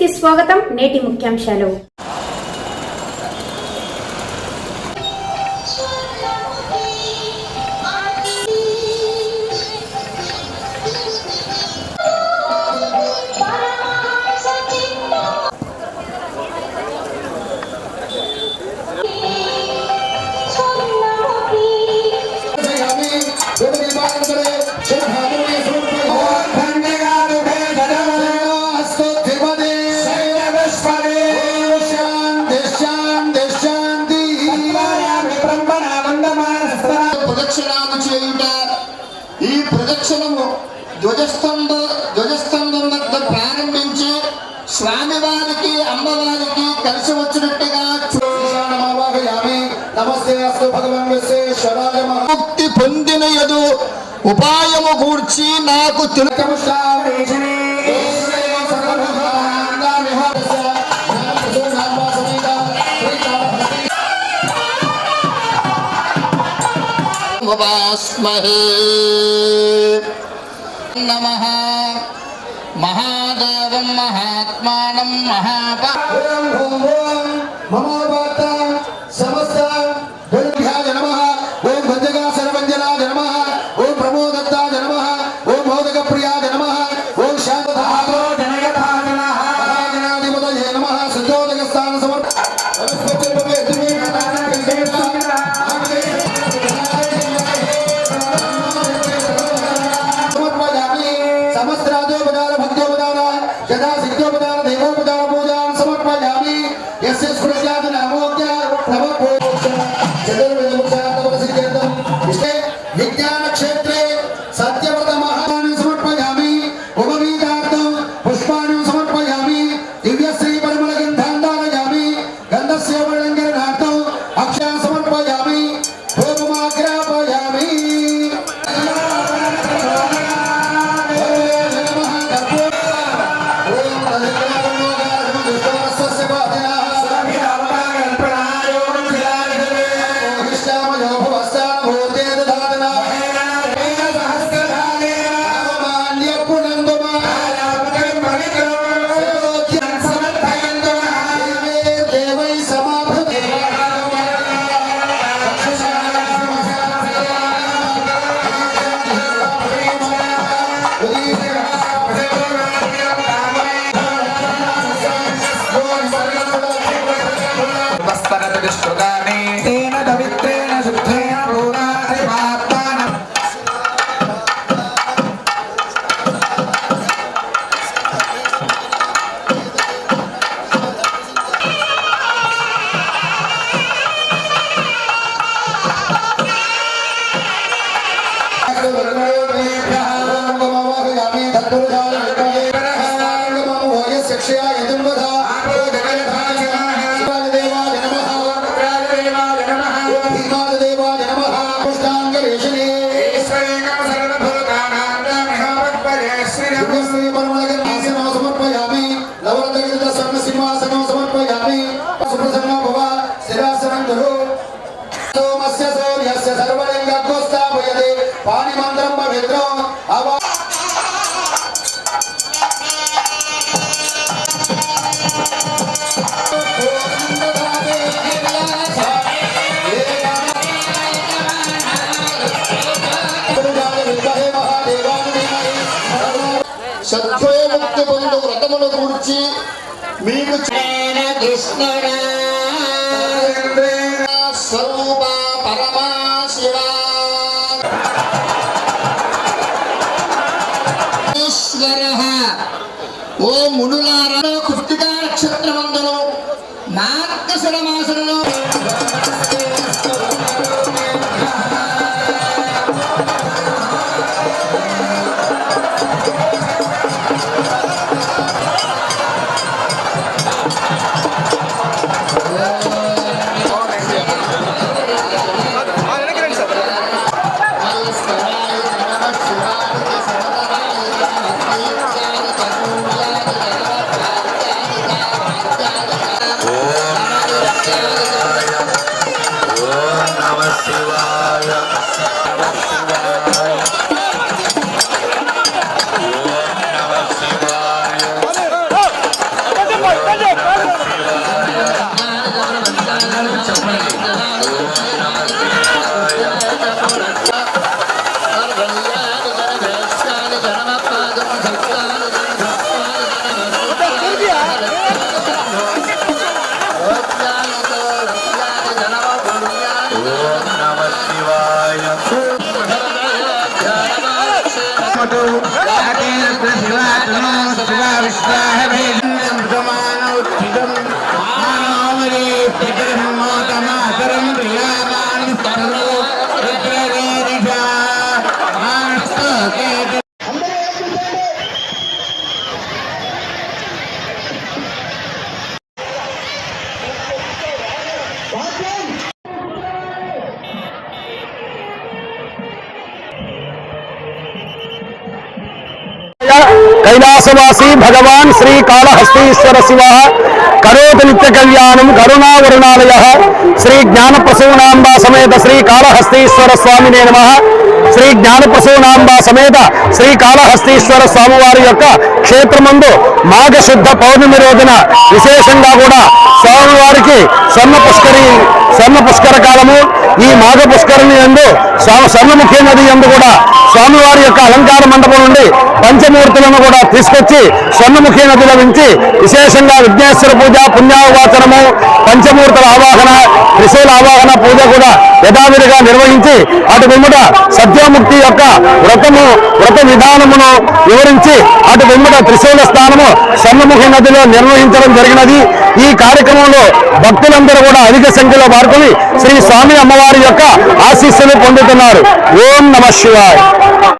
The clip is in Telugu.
కి స్వాగతం నేటి ముఖ్యాంశాలు. ప్రదక్షిణము ధ్వజస్తంభ ధ్వజస్తంభం వద్ద ప్రారంభించి స్వామివారికి అమ్మవారికి కలిసి వచ్చినట్టుగా ముక్తి పొందిన ఎదు ఉపాయము గూర్చి నాకు తెలుసు వాస్మహే నమ. మహాదేవం మహాత్మానం మహాపా మమోపాత సమర్పయామి సర్వలింగోస్తాపయతే పాణిమంత్రం పవిత్రం అవా సత్యోముక్తి పొందు వ్రతమును గూర్చి మీకు స్వరూప ఈశ్వరః ఓ మునులారా కృత్తికా నక్షత్రమందును మార్గశిర మాసంలో सतो विश्वास विश्वाह కైలాసవాసి భగవాన్ శ్రీ కాళహస్తీశ్వర శివ కరోతి నిత్య కళ్యాణం కరుణావరుణాలయ. శ్రీ జ్ఞాన ప్రసూనాంబ సమేత శ్రీ కాళహస్తీశ్వర స్వామినే నమ. శ్రీ జ్ఞాన ప్రసూనాంబ సమేత శ్రీ కాళహస్తీశ్వర స్వామివారి యొక్క క్షేత్రమందు మాఘశుద్ధ పౌర్ణమి రోజున విశేషంగా కూడా స్వామివారికి స్వర్ణ పుష్కరి స్వర్ణ పుష్కర కాలము ఈ మాఘ పుష్కరణి ఎందు స్వ- స్వర్ణముఖి నది ఎందు కూడా స్వామివారి యొక్క అలంకార మండపం నుండి పంచమూర్తులను కూడా తీసుకొచ్చి స్వర్ణముఖి నదిలో నుంచి విశేషంగా విఘ్నేశ్వర పూజ పుణ్యావాచనము పంచమూర్తుల ఆవాహన త్రిశూల ఆవాహన పూజ కూడా యథావిధిగా నిర్వహించి అటు వెంబడ సత్యముక్తి యొక్క వ్రతము వ్రత విధానమును వివరించి అటు వెంబడ త్రిశూల స్థానము స్వర్ణముఖి నదిలో నిర్వహించడం జరిగినది. ఈ కార్యక్రమంలో భక్తులందరూ కూడా అధిక సంఖ్యలో పాల్గొని శ్రీ స్వామి అమ్మవారి యొక్క ఆశీస్సులు పొందుతున్నారు. ఓం నమ శివాయ.